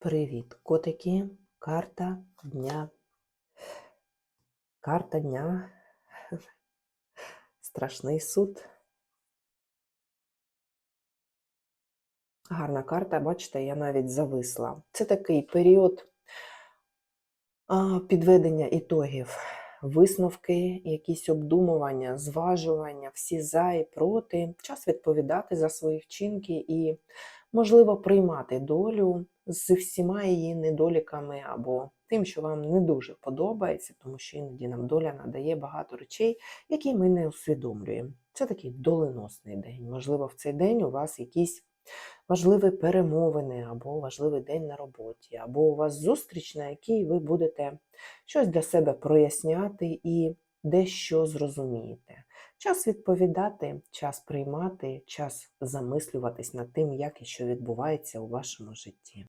Привіт, котики. Карта дня. Карта дня. Страшний суд. Гарна карта, бачите, я навіть зависла. Це такий період підведення ітогів, висновки, якісь обдумування, зважування, всі за і проти. Час відповідати за свої вчинки і, можливо, приймати долю з всіма її недоліками або тим, що вам не дуже подобається, тому що іноді нам доля надає багато речей, які ми не усвідомлюємо. Це такий доленосний день. Можливо, в цей день у вас якісь важливі перемовини, або важливий день на роботі, або у вас зустріч, на якій ви будете щось для себе проясняти і дещо зрозумієте. Час відповідати, час приймати, час замислюватись над тим, як і що відбувається у вашому житті.